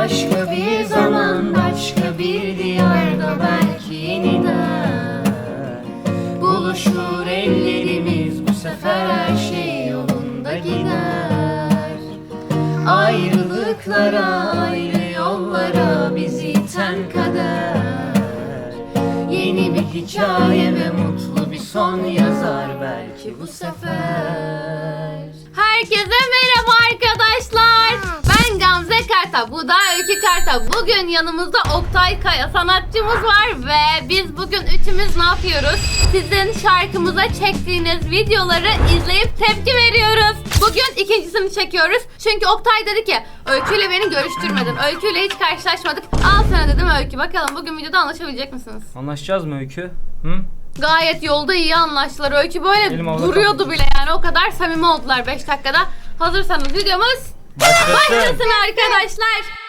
Başka bir zaman başka bir diyarda belki yeniden Buluşur ellerimiz. Bu sefer her şey yolunda gider. Ayrılıklara ayrı yollara bizi iten kader. Yeni bir hikaye ve mutlu bir son yazar belki bu sefer. Herkese merhaba arkadaşlar. Karta, bu da Öykü Karta. Bugün yanımızda Oktay Kaya sanatçımız var ve biz bugün üçümüz ne yapıyoruz? Sizin şarkımıza çektiğiniz videoları izleyip tepki veriyoruz. Bugün ikincisini çekiyoruz. Çünkü Oktay dedi ki Öykü ile beni görüştürmedin. Öykü ile hiç karşılaşmadık. Al sana dedim Öykü. Bakalım bugün videoda anlaşabilecek misiniz? Anlaşacağız mı Öykü? Hı? Gayet yolda iyi anlaştılar. Öykü böyle Elim duruyordu bile yani. O kadar samimi oldular 5 dakikada. Hazırsanız videomuz Başlasın. başlasın arkadaşlar.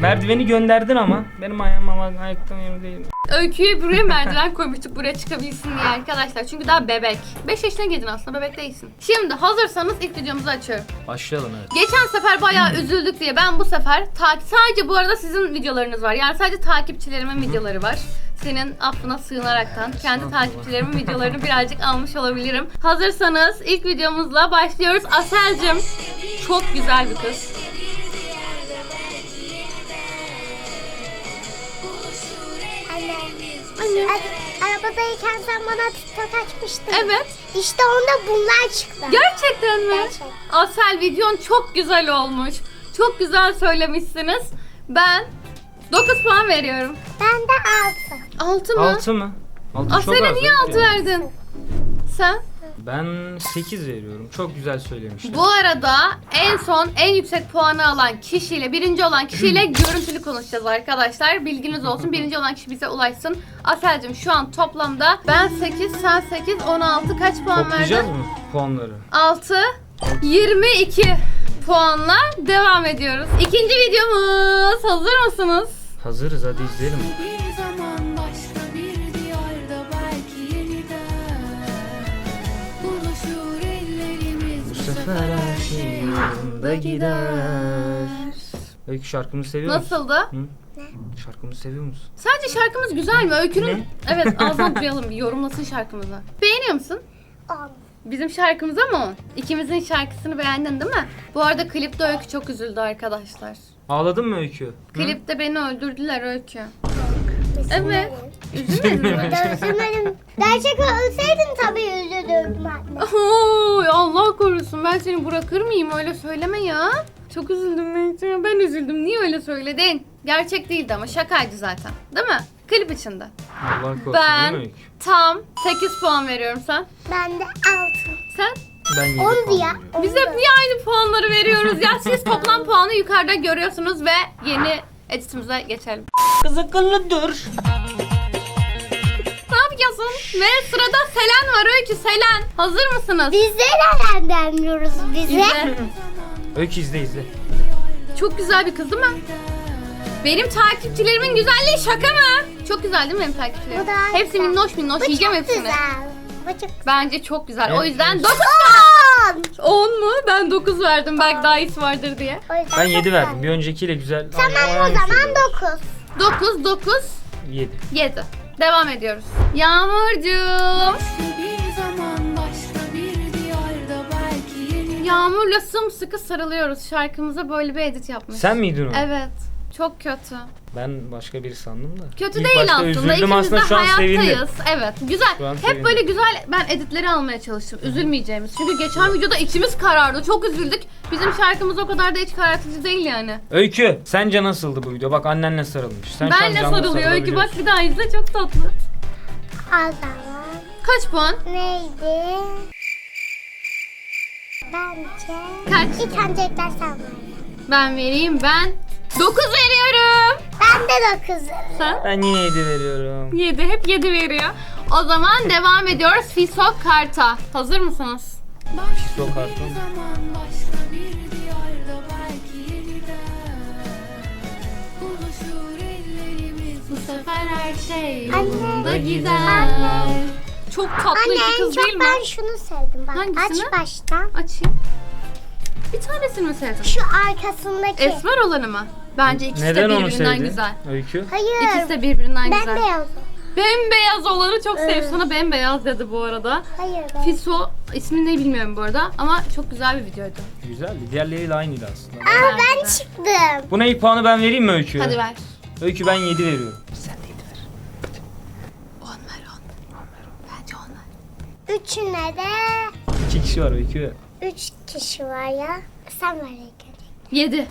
Merdiveni gönderdin ama benim ayağım ama ayaktan yerim değil. Öykü'ye buraya merdiven koymuştuk buraya çıkabilsin diye arkadaşlar. Çünkü daha bebek. 5 yaşına girdin aslında bebek değilsin. Şimdi hazırsanız ilk videomuzu açıyorum. Başlayalım evet. Geçen sefer bayağı üzüldük diye ben bu sefer ta- sadece bu arada sizin videolarınız var. Yani sadece takipçilerimin videoları var. Senin affına sığınaraktan kendi takipçilerimin videolarını birazcık almış olabilirim. Hazırsanız ilk videomuzla başlıyoruz. Aselcim çok güzel bir kız. Anne. Anne. Arabadayken sen bana TikTok açmıştın. Evet. İşte onda bunlar çıktı. Gerçekten mi? Gerçekten. Asel videon çok güzel olmuş. Çok güzel söylemişsiniz. Ben 9 puan veriyorum. Ben de 6. 6 mı? 6 mı? 6 çok az. Asel'e niye Öykü. 6 verdin? Sen? Ben 8 veriyorum. Çok güzel söylemişler. Bu arada en son en yüksek puanı alan kişiyle, birinci olan kişiyle görüntülü konuşacağız arkadaşlar. Bilginiz olsun. Birinci olan kişi bize ulaşsın. Aselcim şu an toplamda ben 8, sen 8, 16 kaç puan Toplayacağız verdin? mı puanları? 6, 22 puanla devam ediyoruz. İkinci videomuz. Hazır mısınız? Hazırız hadi izleyelim. Sefer her şey yolunda gider. Öykü şarkımızı seviyor musun? Nasıldı? Hı? Şarkımızı seviyor musun? Sence şarkımız güzel mi? Öykünün... Ne? Evet ağzından duyalım bir yorumlasın şarkımızı. Beğeniyor musun? 10. Bizim şarkımıza mı o? İkimizin şarkısını beğendin değil mi? Bu arada klipte Öykü çok üzüldü arkadaşlar. Ağladın mı Öykü? Hı? Klipte beni öldürdüler Öykü. Evet. Üzülmedim. Üzülmedin mi? Üzülmedim. Gerçek ölseydin tabii üzülürdüm anne. Oy, Allah korusun ben seni bırakır mıyım öyle söyleme ya. Çok üzüldüm ben. Ben üzüldüm. Niye öyle söyledin? Gerçek değildi ama şakaydı zaten. Değil mi? Klip içinde. Allah korusun Ben- Öykü? Tam 8 puan veriyorum sen. Ben de 6. Sen? Ben 7 10 puan diye. veriyorum. Biz hep niye aynı puanları veriyoruz ya? Siz toplam puanı yukarıda görüyorsunuz ve yeni editimize geçelim. Kız akıllı yapıyorsun? Ve sırada Selen var Öykü Selen. Hazır mısınız? Biz nereden denmiyoruz bize? Öykü izle izle. Çok güzel bir kız değil mi? Benim takipçilerimin güzelliği şaka mı? Çok güzel değil mi benim takipçilerim? Bu da Hepsi güzel. minnoş minnoş Bu yiyeceğim çok hepsini. güzel. Bu çok güzel. Bence çok güzel. O Evet. yüzden 9 10. 10 mu? Ben 9 verdim. Belki daha iyisi vardır diye. O yüzden Ben çok 7 verdim. Bir öncekiyle güzel. Tamam o zaman 9. 9 9 7. 7. Devam ediyoruz. Yağmurcuğum. Bir zaman başka bir diyarda belki yeniden Yağmurla sımsıkı sarılıyoruz. Şarkımıza böyle bir edit yapmış. Sen miydin o? Evet. Çok kötü. Ben başka biri sandım da. Kötü İlk değil aslında. Üzüldüm İkimiz aslında de şu an hayattayız. sevindim. Evet. Güzel. Hep sevindim. böyle güzel ben editleri almaya çalıştım. Üzülmeyeceğimiz. Çünkü geçen videoda içimiz karardı. Çok üzüldük. Bizim şarkımız o kadar da iç karartıcı değil yani. Öykü sence nasıldı bu video? Bak annenle sarılmış. Sen şu an Benle canlı sarılıyor. Öykü bak sarılabiliyorsun. bir daha izle çok tatlı. O zaman Kaç puan? neydi? Bence... Kaç? Sen ver. Ben vereyim ben. 9 veriyorum. Ben de 9 Sen? Ben yine 7 veriyorum. 7. Hep 7 veriyor. O zaman devam ediyoruz. Fisok Karta. Hazır mısınız? Fiso karton. zaman başka şey Anne. yolunda gider. Anne. Çok tatlı Anne iki en kız çok değil mi? ben şunu sevdim. Bak Hangisini? aç baştan. Açayım. Bir tanesini mi sevdin? Şu arkasındaki. Esmer olanı mı? Bence ikisi Neden de onu birbirinden sevdin? güzel. Öykü. Hayır. İkisi de birbirinden ben güzel. beyaz. Bembeyaz olanı çok sevdim. Evet. Sana bembeyaz dedi bu arada. Hayır ben. Fiso ismini ne bilmiyorum bu arada ama çok güzel bir videoydu. Güzeldi. Diğerleriyle aynıydı aslında. Aa ben çıktım. Buna ilk puanı ben vereyim mi Öykü? Hadi ver. Öykü ben 7 veriyorum. 10 ver 10. Bence 10 ver. Üçüne de 2 kişi var Öykü. üç kişi var ya. Sen ilk önce. 7.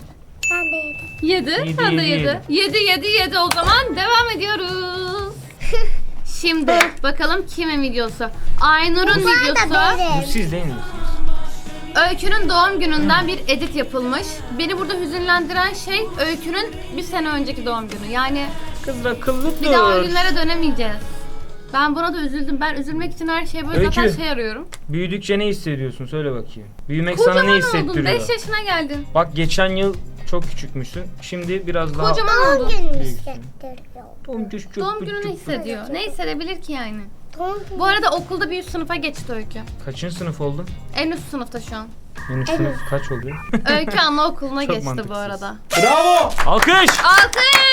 Ben de yedim. 7. Yedi, Sen de yedi, 7. 7 7 7 o zaman devam ediyoruz. Şimdi bakalım kimin videosu? Aynur'un videosu. Bu siz değil misiniz? Öykü'nün doğum gününden bir edit yapılmış. Beni burada hüzünlendiren şey Öykü'nün bir sene önceki doğum günü. Yani Kız akıllı bir daha o günlere dönemeyeceğiz. Ben buna da üzüldüm. Ben üzülmek için her şeye böyle Öykü. zaten şey arıyorum. Büyüdükçe ne hissediyorsun? Söyle bakayım. Büyümek sana ne Kocaman oldun. hissettiriyor? 5 yaşına geldin. Bak geçen yıl çok küçükmüşsün. Şimdi biraz daha... Kocaman Doğum oldun. Büyüksün. hissettiriyor. Doğum, günü çok Doğum küçük. gününü hissediyor. Ne hissedebilir ki yani? Doğum günü. Bu arada okulda bir üst sınıfa geçti Öykü. Kaçıncı sınıf oldun? En üst sınıfta şu an. Benim sınıf kaç oluyor? Öykü anaokuluna Çok geçti bu mantıksız. arada. Bravo! Alkış! Alkış!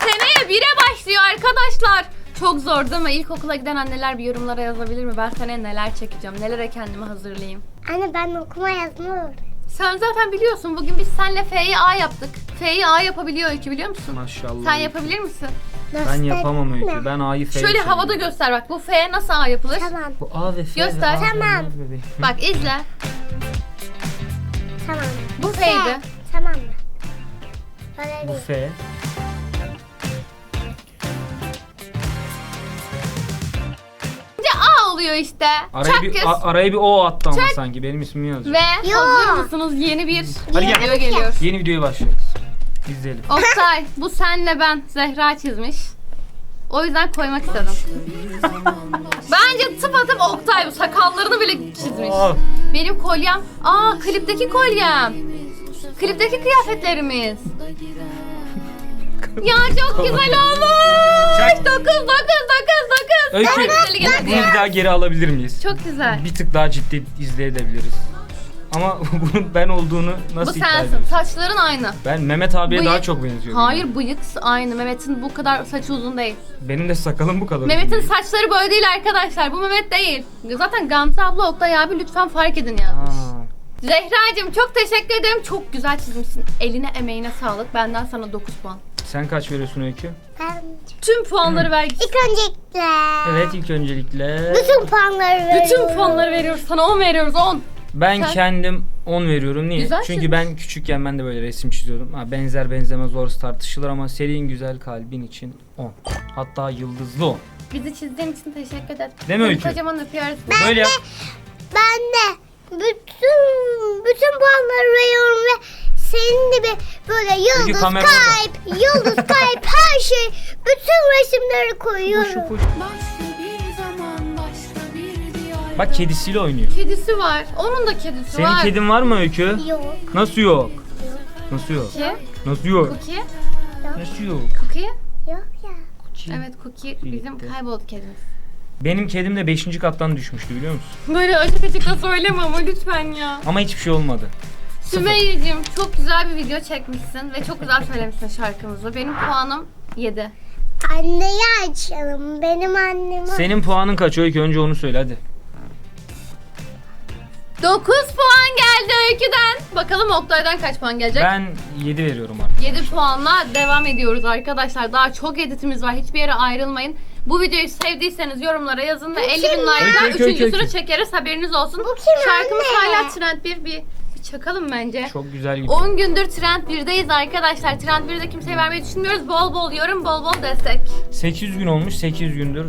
Seneye bire başlıyor arkadaşlar. Çok zor değil mi? İlkokula giden anneler bir yorumlara yazabilir mi? Ben seneye neler çekeceğim? Nelere kendimi hazırlayayım? Anne ben okuma yazma öğrendim. Sen zaten biliyorsun. Bugün biz seninle F'yi A yaptık. F'yi A yapabiliyor Öykü biliyor musun? Maşallah. Sen yapabilir misin? Ben yapamam Öykü. Ben A'yı F'yi Şöyle havada göster bak. Bu F nasıl A yapılır? Tamam. Bu A ve F. Göster. ve A Tamam. Bebeğim. Bak izle. Tamam. Bu F'ydi. Tamam mı? Öyle Bu değil. F. Oluyor işte. Araya bir, a- araya bir O attı ama Çak. sanki. Benim ismimi yazıyor. Ve Yo. hazır mısınız? Yeni bir Hadi gel. video geliyor. Yeni videoya başlıyoruz. İzleyelim. Oktay bu senle ben Zehra çizmiş. O yüzden koymak istedim. Bence tıpatıp Oktay bu sakallarını bile çizmiş. Aa, Benim kolyem. Aa klipteki kolyem. Klipteki kıyafetlerimiz. Ya çok güzel olmuş. Çak. 9 9 9 9. Öykü, Çok güzel bunu bir daha geri alabilir miyiz? Çok güzel. Bir tık daha ciddi izleyebiliriz. Ama bunun ben olduğunu Bu nasıl iddia sensin. ediyorsun? Saçların aynı. Ben Mehmet abiye daha Bıyık- çok benziyorum. Hayır bıyık aynı. Mehmet'in bu kadar saçı uzun değil. Benim de sakalım bu kadar. Mehmet'in uzun değil. saçları böyle değil arkadaşlar. Bu Mehmet değil. Zaten Gamze abla Oktay abi lütfen fark edin yazmış. Aa, Zehracığım çok teşekkür ederim. Çok güzel çizmişsin. Eline emeğine sağlık. Benden sana 9 puan. Sen kaç veriyorsun Öykü? Ben Tüm puanları ver. ilk öncelikle Evet ilk öncelikle bütün puanları veriyorum. Bütün puanları veriyoruz. Sana 10 veriyoruz 10. ben Sen- kendim 10 veriyorum. Niye? Güzel Çünkü çizmiş. ben küçükken ben de böyle resim çiziyordum. Ha, benzer benzemez orası tartışılır ama senin güzel kalbin için 10. Hatta yıldızlı 10. Bizi çizdiğin için teşekkür ederim. Değil mi Seni Öykü? Kocaman öpüyoruz. Böyle yap. Ben de bütün bütün puanları veriyorum ve senin gibi böyle yıldız kamera kalp, yıldız kalp her şey bütün resimleri koyuyorum. Başka bir zaman başka bir diyar Bak kedisiyle oynuyor. Kedisi var. Onun da kedisi Senin var. kedin var mı Öykü? Yok. Nasıl yok? Nasıl yok? Cookie. Nasıl yok? Cookie. Nasıl yok? Cookie. Yok ya. Evet Cookie bizim Gitti. kayboldu kedimiz. Benim kedim de 5. kattan düşmüştü biliyor musun? Böyle açık açık da söyleme ama lütfen ya. Ama hiçbir şey olmadı. Sümeyye'cim çok güzel bir video çekmişsin ve çok güzel söylemişsin şarkımızı. Benim puanım 7. Anneyi açalım. Benim annemi. Senin puanın kaç Öykü? Önce onu söyle hadi. 9 puan geldi Öykü'den. Bakalım Oktay'dan kaç puan gelecek? Ben 7 veriyorum artık. 7 puanla devam ediyoruz arkadaşlar. Daha çok editimiz var. Hiçbir yere ayrılmayın. Bu videoyu sevdiyseniz yorumlara yazın ve 50 bin Öykü, like'da öykü, öykü, üçüncüsünü öykü. çekeriz haberiniz olsun. Bu kim Şarkımız anne? hala trend 1 bir, bir çakalım bence. Çok güzel gidiyor. 10 gündür trend 1'deyiz arkadaşlar. Trend 1'de kimseye vermeyi düşünmüyoruz. Bol bol yorum, bol bol destek. 800 gün olmuş. 800 gündür.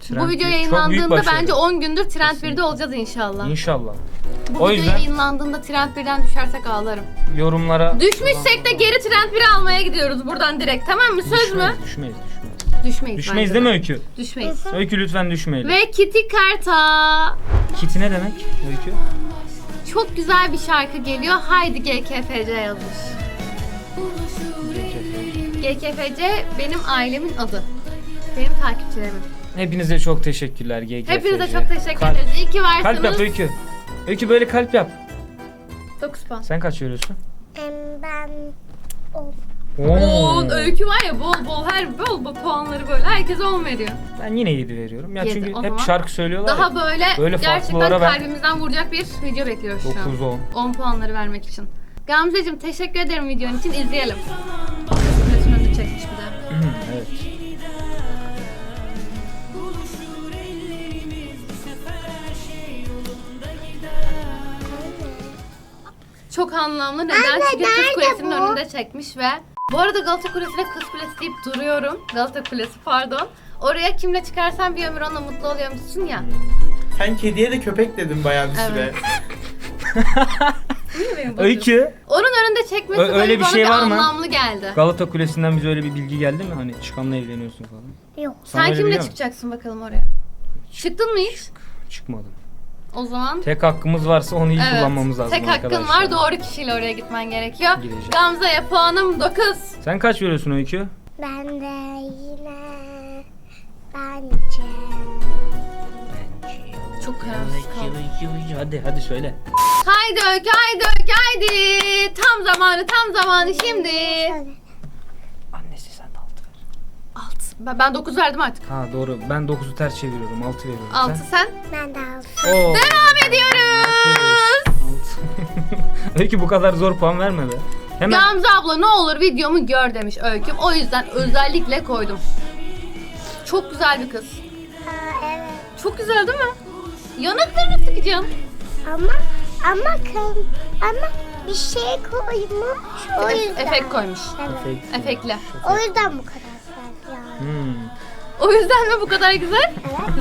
Trend Bu video bir. Çok büyük yayınlandığında başarı. bence 10 gündür trend Kesinlikle. 1'de olacağız inşallah. İnşallah. Bu O video yüzden- yayınlandığında trend 1'den düşersek ağlarım. Yorumlara... Düşmüşsek de geri trend 1'e almaya gidiyoruz buradan direkt tamam mı? Söz mü? Düşmeyiz, düşmeyiz, düşmeyiz. Düşmeyiz. Düşmeyiz bence değil mi de. Öykü? Düşmeyiz. Öykü lütfen düşmeyelim. Ve Kitty Karta. Kiti ne demek Öykü? Çok güzel bir şarkı geliyor. Haydi GKFC yazmış. GKFC benim ailemin adı. Benim takipçilerimin. Hepinize çok teşekkürler GGFC. Hepinize çok teşekkür Kalp- ederiz. İyi ki varsınız. Kalp yap Öykü. Öykü böyle kalp yap. 9 puan. Sen kaç veriyorsun? Ben on. Oo, öykü var ya bol bol her bol bol puanları böyle herkese 10 veriyor. Ben yine 7 veriyorum. Ya Yedi, çünkü o hep zaman. şarkı söylüyorlar Daha ya. böyle, Böyle gerçekten farklılara ben- kalbimizden vuracak bir video bekliyoruz şu an. 9 10. 10 puanları vermek için. Gamzeciğim teşekkür ederim videonun için. izleyelim. Bütün önünü çekmiş bir de. evet. Çok anlamlı. Neden? Anne, Çünkü Kız Kulesi'nin bu? önünde çekmiş ve bu arada Galata Kulesi'ne Kız Kulesi deyip duruyorum. Galata Kulesi pardon. Oraya kimle çıkarsan bir ömür onunla mutlu oluyormuşsun ya. Sen kediye de köpek dedin bayağı bir süre. Evet. Öykü. Onun önünde çekmesi Ö- öyle böyle bir bana şey var mı? anlamlı geldi. Galata Kulesi'nden bize öyle bir bilgi geldi mi? Hani çıkanla evleniyorsun falan. Yok. Sana Sen öyle kimle biliyor musun? çıkacaksın bakalım oraya? Çıktın mı hiç? Çıkmadım. O zaman Tek hakkımız varsa onu iyi Evet. kullanmamız lazım Tek hakkın arkadaşlar. var. Doğru kişiyle oraya gitmen gerekiyor. Gideceğim. Gamze'ye puanım 9. Sen kaç veriyorsun Öykü? Ben de yine bence. Çok kararsız kaldım. Hadi hadi söyle. Haydi Öykü, haydi Öykü, haydi. Tam zamanı, tam zamanı şimdi. Şöyle. Annesi sen de 6 ver. 6. Ben, ben 9 verdim artık. Ha doğru. Ben 9'u ters çeviriyorum. 6 veriyorum. 6 sen. Ben de aldım. Sen? Oo. Devam ediyoruz. Altı. Öykü bu kadar zor puan verme be. Hemen Gamze abla ne olur videomu gör demiş Öyküm. O yüzden özellikle koydum. Çok güzel bir kız. Aa, evet. Çok güzel değil mi? Yanaklarını sıkacağım. Ama ama kan ama bir şey koymuş. O yüzden. efekt koymuş. Evet. Efekt. Efektli. O yüzden bu kadar. Hmm. O yüzden mi bu kadar güzel?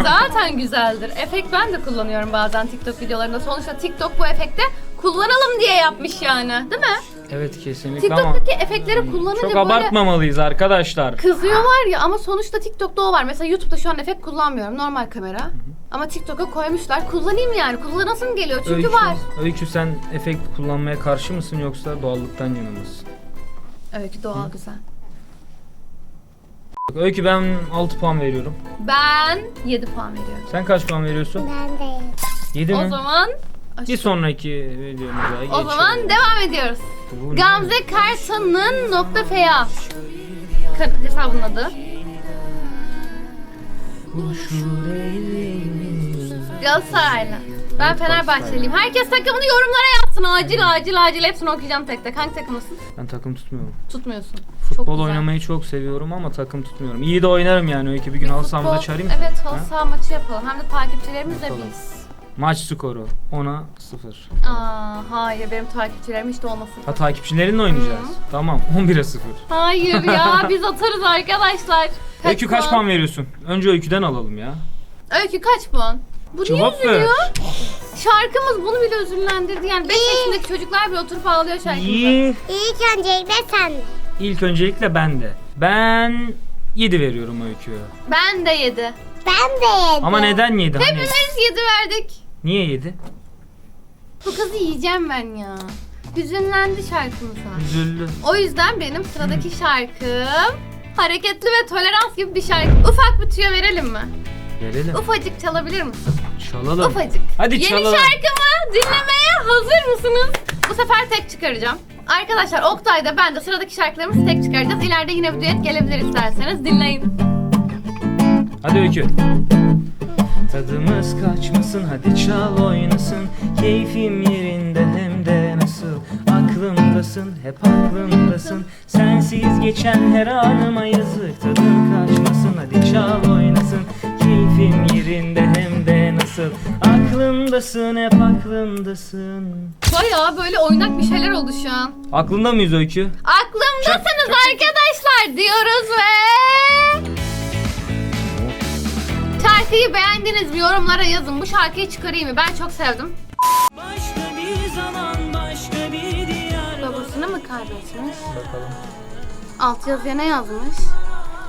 Zaten güzeldir. Efekt ben de kullanıyorum bazen TikTok videolarında. Sonuçta TikTok bu efekte kullanalım diye yapmış yani. Değil mi? Evet kesinlikle ama TikTok'taki efektleri kullanınca çok böyle abartmamalıyız arkadaşlar. kızıyorlar ya ama sonuçta TikTok'ta o var. Mesela YouTube'da şu an efekt kullanmıyorum. Normal kamera. Ama TikTok'a koymuşlar. Kullanayım yani. Kullanasım geliyor çünkü Öykü, var. Öykü sen efekt kullanmaya karşı mısın yoksa doğallıktan yana mısın? Öykü doğal güzel. Öykü ben 6 puan veriyorum. Ben 7 puan veriyorum. Sen kaç puan veriyorsun? Ben de 7 O mi? zaman Bir sonraki videomuza o geçelim. zaman devam ediyoruz. Bu ne? Gamze Kartan'ın nokta FA Ka- hesabının adı. Galatasaraylı. Ben Fenerbahçeliyim. Herkes takımını yorumlara yazsın. Acil acil acil hepsini okuyacağım tek tek. Hangi takımlısın? Ben takım tutmuyorum. Tutmuyorsun. Futbol güzel. oynamayı çok seviyorum ama takım tutmuyorum. İyi de oynarım yani Öykü. Bir gün halı sahamıza Futbol- çağırayım. Evet halı Ha? saha maçı yapalım. Hem de takipçilerimiz de Yapalım. biz. Maç skoru 10'a 0. Aa, hayır benim takipçilerim hiç de olmasın. Ha takipçilerinle oynayacağız. Tamam 11'e 0. Hayır ya biz atarız arkadaşlar. Öykü kaç puan veriyorsun? Önce Öykü'den alalım ya. Öykü kaç puan? Bu niye Cevap ver. üzülüyor? Şarkımız bunu bile üzünlendirdi. Yani 5 yaşındaki çocuklar bile oturup ağlıyor şarkımıza. İyi. İlk öncelikle sen. İlk öncelikle ben de. Ben 7 veriyorum Öykü'ye. Ben de 7. Ben de yedim. Ama neden 7? Hani, Hepimiz 7 verdik. niye 7? Bu kızı yiyeceğim ben ya. Hüzünlendi şarkımıza. Üzüldü. O yüzden benim sıradaki şarkım hareketli ve tolerans gibi bir şarkı. Ufak bir tüyo verelim mi? Verelim. Ufacık çalabilir misin? Çalalım. Ufacık. Hadi Yeni çalalım. şarkımı dinlemeye hazır mısınız? Bu sefer tek çıkaracağım. Arkadaşlar Oktay'da ben de sıradaki şarkılarımızı tek çıkaracağız. İleride yine bir düet gelebilir isterseniz. Dinleyin. Hadi Öykü. Tadımız kaçmasın hadi çal oynasın Keyfim yerinde hem de nasıl Aklımdasın hep aklımdasın Sensiz geçen her anıma yazık Tadın kaçmasın hadi çal oynasın Keyfim yerinde hem nasıl Aklımdasın hep aklımdasın Bayağı böyle oynak bir şeyler oldu şu an. Aklında mıyız Öykü? Aklımdasınız arkadaşlar diyoruz ve... Şarkıyı beğendiniz mi? Yorumlara yazın. Bu şarkıyı çıkarayım mı? Ben çok sevdim. Başka bir zaman başka bir diyar Babasını mı kaybetmiş? Bakalım. Alt yazıya ne yazmış?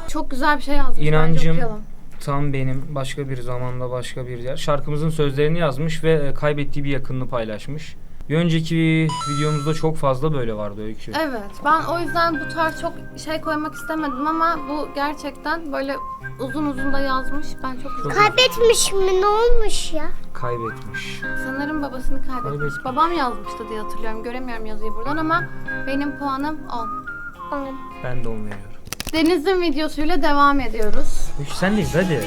Çok güzel bir şey yazmış. Bence İnancım okuyalım. Tam benim başka bir zamanda başka bir yer. Şarkımızın sözlerini yazmış ve e, kaybettiği bir yakınını paylaşmış. Bir önceki videomuzda çok fazla böyle vardı öykü. Evet. Ben o yüzden bu tarz çok şey koymak istemedim ama bu gerçekten böyle uzun uzun da yazmış. Ben çok üzüldüm. Kaybetmiş mi? Ne olmuş ya? Kaybetmiş. Sanırım babasını kaybetmiş. Kaybetmiş. Babam yazmıştı diye hatırlıyorum. Göremiyorum yazıyı buradan ama benim puanım 10. Oğlum. Ben de onu veriyorum. Deniz'in videosuyla devam ediyoruz. Öykü sen de hadi.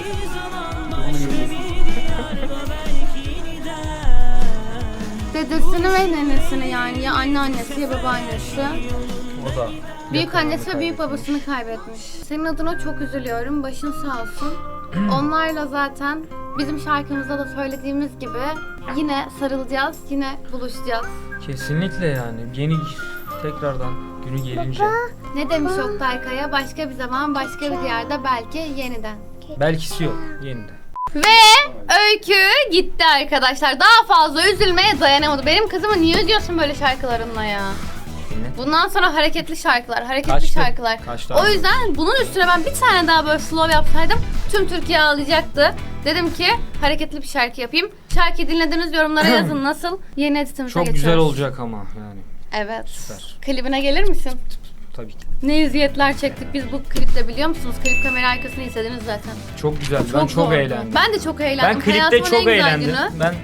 Dedesini ve nenesini yani ya anneannesi ya babaannesi. O da. Büyük annesi ve büyük babasını kaybetmiş. Senin adına çok üzülüyorum. Başın sağ olsun. Onlarla zaten bizim şarkımızda da söylediğimiz gibi yine sarılacağız, yine buluşacağız. Kesinlikle yani. Yeni tekrardan günü gelince. Ne demiş Oktay Kaya? Başka bir zaman, başka bir yerde belki yeniden. Belkisi yok. Yeniden. Ve Öykü gitti arkadaşlar. Daha fazla üzülmeye dayanamadı. Benim kızımı niye üzüyorsun böyle şarkılarınla ya? Bundan sonra hareketli şarkılar, hareketli Kaçtı? şarkılar. Kaçtı o abi? yüzden bunun üstüne ben bir tane daha böyle slow yapsaydım tüm Türkiye ağlayacaktı. Dedim ki hareketli bir şarkı yapayım. Şarkıyı dinlediniz yorumlara yazın nasıl? Yeni editimize Çok geçiyoruz. güzel olacak ama yani. Evet. Süper. Klibine gelir misin? Tabii ki. Ne eziyetler çektik biz bu klipte biliyor musunuz? Klip kamera arkasını izlediniz zaten. Çok güzel. ben çok zordu. eğlendim. Ben de çok eğlendim. Ben klipte Hayatımın en çok güzel eğlendim. günü. Ben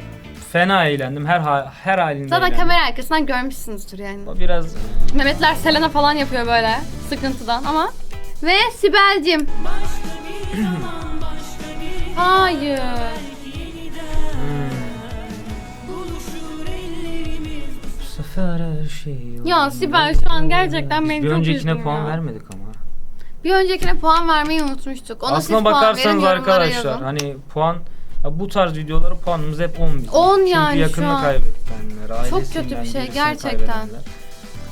fena eğlendim. Her ha- her halinde Zaten eğlendim. kamera arkasından görmüşsünüzdür yani. O biraz Mehmetler Selena falan yapıyor böyle sıkıntıdan ama. Ve Sibel'cim. Hayır. bu sefer şey Ya. Sibel şu an gerçekten beni bir çok öncekine üzdün puan ya. vermedik ama. Bir öncekine puan vermeyi unutmuştuk. Ona siz Aslına puan verin, bakarsanız yorumlara arkadaşlar yazın. hani puan ya bu tarz videolara puanımız hep 10 bizim. 10 Çünkü yani şu yakınını an. kaybedenler, Çok ailesinden kötü bir şey, birisini gerçekten. kaybedenler.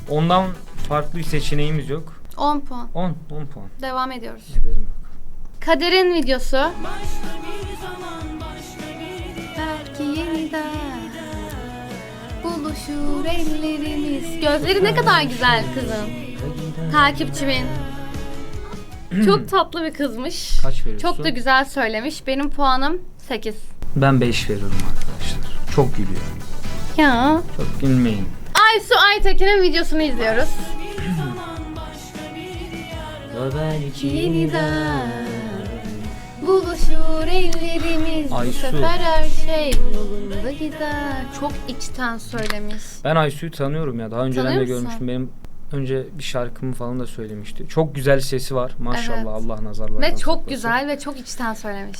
Ondan farklı bir seçeneğimiz yok. 10 puan. 10, 10 puan. Devam ediyoruz. Bakalım. Kader'in videosu. Belki yeniden buluşur ellerimiz. Gözleri ne kadar güzel kızım. Takipçimin. Çok tatlı bir kızmış. Kaç veriyorsun? Çok da güzel söylemiş. Benim puanım 8. Ben 5 veriyorum arkadaşlar. Çok gülüyorum. Ya. Çok gülmeyin. Aysu Aytekin'in videosunu izliyoruz. belki Yeniden buluşur ellerimiz. Aysu. Bu sefer her şey yolunda gider. Çok içten söylemiş. Ben Aysu'yu tanıyorum ya. Daha önceden Tanıyor de musun? görmüştüm. Benim önce bir şarkımı falan da söylemişti. Çok güzel sesi var. Maşallah Evet. Allah nazarlardan Ve çok saklasın. güzel ve çok içten söylemiş.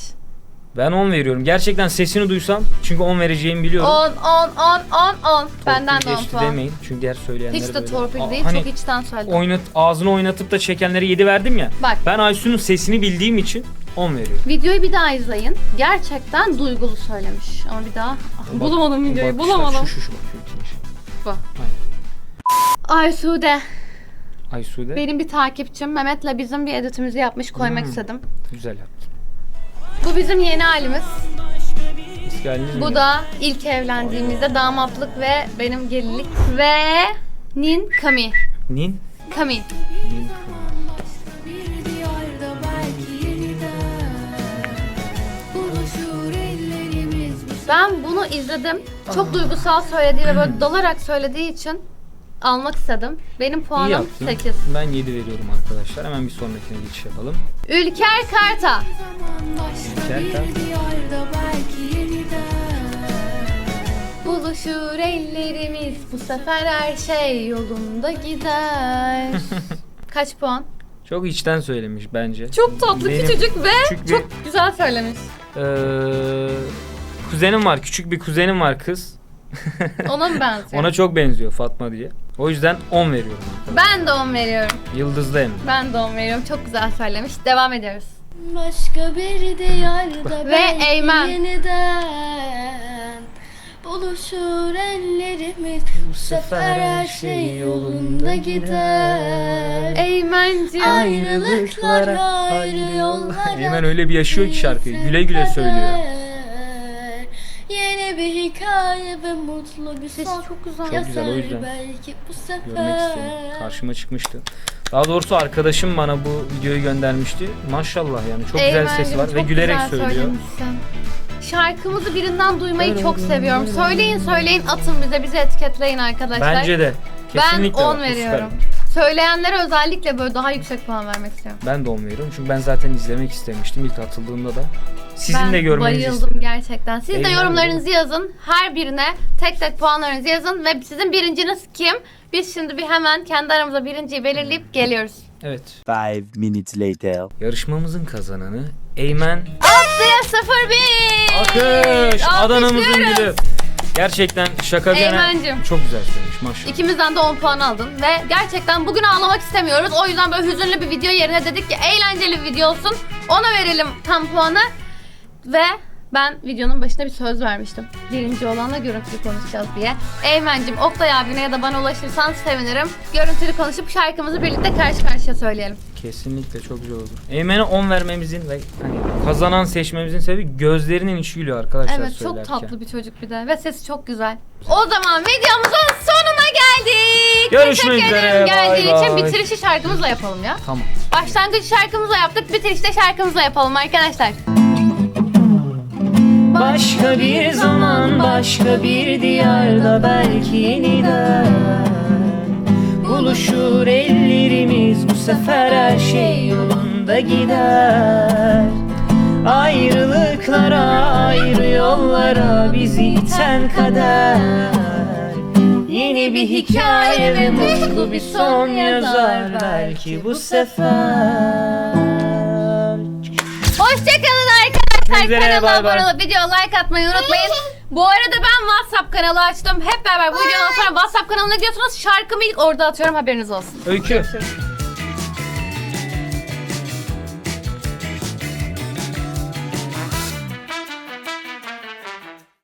Ben 10 veriyorum. Gerçekten sesini duysam çünkü 10 vereceğimi biliyorum. 10 10 10 10 10. Benden de 10 geçti puan. demeyin. Çünkü diğer söyleyenler Hiç de böyle. torpil Aa, değil, hani çok içten söyledim. oynat, ağzını oynatıp da çekenlere 7 verdim ya. Bak. Ben Aysu'nun sesini bildiğim için 10 veriyorum. Videoyu bir daha izleyin. Gerçekten duygulu söylemiş. Ama bir daha Bak- bulamadım videoyu, bak, bulamadım. Şu şu şu bak şu ikinci. Bu. Aysude. Aysu'de Benim bir takipçim Mehmet'le bizim bir editimizi yapmış koymak Hmm. istedim. güzel yaptı. Bu bizim yeni halimiz. Eski haliniz mi? Bu da ilk evlendiğimizde damatlık ve benim gelinlik ve Nin Kami. Nin? Kami. Nin. Bunu izledim. Çok duygusal söylediği ve böyle dalarak söylediği için almak istedim. Benim İyi puanım yaptın. 8. Ben 7 veriyorum arkadaşlar. Hemen bir sonrakine geçiş yapalım. Ülker Karta. zaman başka Ülker bir diyarda belki yeniden Buluşur ellerimiz bu sefer her şey yolunda gider. Kaç puan? Çok içten söylemiş bence. Çok tatlı, Benim küçücük ve küçük bir- çok güzel söylemiş. Ee, kuzenim var. Küçük bir kuzenim var kız. Ona mı benziyor? Ona çok benziyor Fatma diye. O yüzden 10 veriyorum. Ben de 10 veriyorum. Yıldızlı hem. de. Ben de 10 veriyorum. Çok güzel söylemiş. Devam ediyoruz. Başka bir diyarda Ve belki Eymen. yeniden Buluşur ellerimiz Bu sefer her şey yolunda gider Eymen'ciğim. Ayrılıklar ayrı yollara Eymen öyle bir yaşıyor ki şarkıyı. Güle güle söylüyor. Hikaye ve mutlu bir Sesi son çok güzel. Çok güzel, o yüzden belki bu sefer Görmek istedim. Karşıma çıkmıştı. Daha doğrusu arkadaşım bana bu videoyu göndermişti. Maşallah yani çok güzel sesi var ve gülerek söylüyor. şarkımızı birinden duymayı çok seviyorum. Söyleyin söyleyin atın bize bizi etiketleyin arkadaşlar. Bence de. ben Kesinlikle 10 bu süper. veriyorum. Söyleyenlere özellikle böyle daha yüksek puan vermek istiyorum. Ben de 10 veriyorum çünkü ben zaten izlemek istemiştim ilk atıldığında da. Sizin ben de görmenizi bayıldım istedim. gerçekten. Siz de yorumlarınızı yazın. Her birine tek tek puanlarınızı yazın ve sizin birinciniz kim? Biz şimdi bir hemen kendi aramızda birinciyi belirleyip geliyoruz. Evet. Five minutes later. Yarışmamızın kazananı Eymen Aslı'ya 01. Akış. Adana'mızın Alkışlıyoruz. gülü. Gerçekten şaka bir yana Eymen'cim. çok güzel söylemiş maşallah. İkimizden de 10 puan aldın ve gerçekten bugün ağlamak istemiyoruz. O yüzden böyle hüzünlü bir video yerine dedik ki eğlenceli bir video olsun. Ona verelim tam puanı. Ve ben videonun başında bir söz vermiştim. Birinci olanla görüntülü konuşacağız diye. Eymen'cim Oktay abine ya da bana ulaşırsan sevinirim. Görüntülü konuşup şarkımızı birlikte karşı karşıya söyleyelim. Kesinlikle çok güzel olur. Eymen'e 10 vermemizin ve hani kazanan seçmemizin sebebi gözlerinin içi gülüyor arkadaşlar Evet çok söylerken. tatlı bir çocuk bir de ve sesi çok güzel. O zaman videomuzun sonuna geldik. Görüşmek Teşekkür üzere, ederim geldiğin bay için bay. bitirişi şarkımızla yapalım ya. Tamam. Başlangıç şarkımızla yaptık, bitirişte şarkımızla yapalım arkadaşlar. Başka bir zaman başka bir diyarda belki yeniden Buluşur bu sefer her şey yolunda gider Ayrılıklara ayrı yollara bizi iten kader Yeni bir hikaye ve mutlu bir son yazar belki bu sefer Hoşçakalın arkadaşlar. Kanala bay bay. abone olup video like atmayı unutmayın. Bu arada ben WhatsApp kanalı açtım. Hep beraber bu videodan sonra WhatsApp kanalına gidiyorsunuz. Şarkımı ilk orada atıyorum haberiniz olsun. Öykü